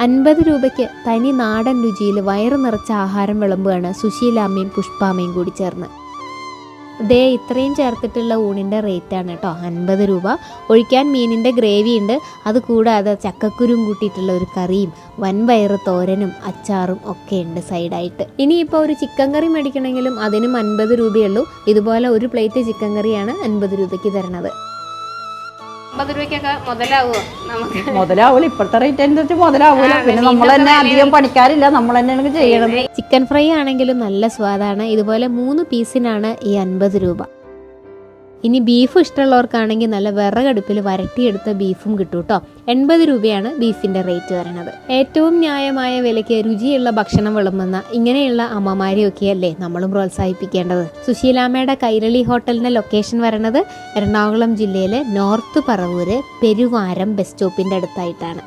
അൻപത് രൂപയ്ക്ക് തനി നാടൻ രുചിയിൽ വയറ് നിറച്ച ആഹാരം വിളമ്പുകയാണ് സുശീലാമ്മയും പുഷ്പാമ്മയും കൂടി ചേർന്ന്. ദേ ഇത്രയും ചേർത്തിട്ടുള്ള ഊണിന്റെ റേറ്റാണ് കേട്ടോ. അൻപത് രൂപ. ഒഴിക്കാൻ മീനിന്റെ ഗ്രേവി ഉണ്ട്. അത് കൂടാതെ ചക്കക്കുരും കൂട്ടിയിട്ടുള്ള ഒരു കറിയും വൻപയറ് തോരനും അച്ചാറും ഒക്കെ ഉണ്ട് സൈഡായിട്ട് ഇനിയിപ്പോൾ ഒരു ചിക്കൻ കറി മേടിക്കണമെങ്കിലും അതിനും അൻപത് രൂപയുള്ളൂ ഇതുപോലെ ഒരു പ്ലേറ്റ് ചിക്കൻ കറിയാണ് അൻപത് രൂപയ്ക്ക് തരണത്. അമ്പത് രൂപയ്ക്കൊക്കെ മുതലാവുമോ നമുക്ക് മുതലാവൂല. ഇപ്പോഴത്തെ റേറ്റ് അനുസരിച്ച് മുതലാവൂല. പിന്നെ നമ്മൾ തന്നെ അധികം പണിക്കാരില്ല. നമ്മൾ തന്നെയാണ് ചെയ്യണത് ചിക്കൻ ഫ്രൈ ആണെങ്കിലും നല്ല സ്വാദാണ്. ഇതുപോലെ മൂന്ന് പീസിനാണ് ഈ അൻപത് രൂപ. ഇനി ബീഫ് ഇഷ്ടമുള്ളവർക്കാണെങ്കിൽ നല്ല വിറകടുപ്പിൽ വരട്ടിയെടുത്ത ബീഫും കിട്ടും കേട്ടോ എൺപത് രൂപയാണ് ബീഫിന്റെ റേറ്റ് വരുന്നത്. ഏറ്റവും ന്യായമായ വിലയ്ക്ക് രുചിയുള്ള ഭക്ഷണം വിളമ്പുന്ന ഇങ്ങനെയുള്ള അമ്മമാരെയൊക്കെയല്ലേ നമ്മളും പ്രോത്സാഹിപ്പിക്കേണ്ടത്. സുശീലാമ്മയുടെ കൈരളി ഹോട്ടലിന്റെ ലൊക്കേഷൻ വരണത് എറണാകുളം ജില്ലയിലെ നോർത്ത് പറവൂര് പെരുവാരം ബസ് സ്റ്റോപ്പിന്റെ അടുത്തായിട്ടാണ്.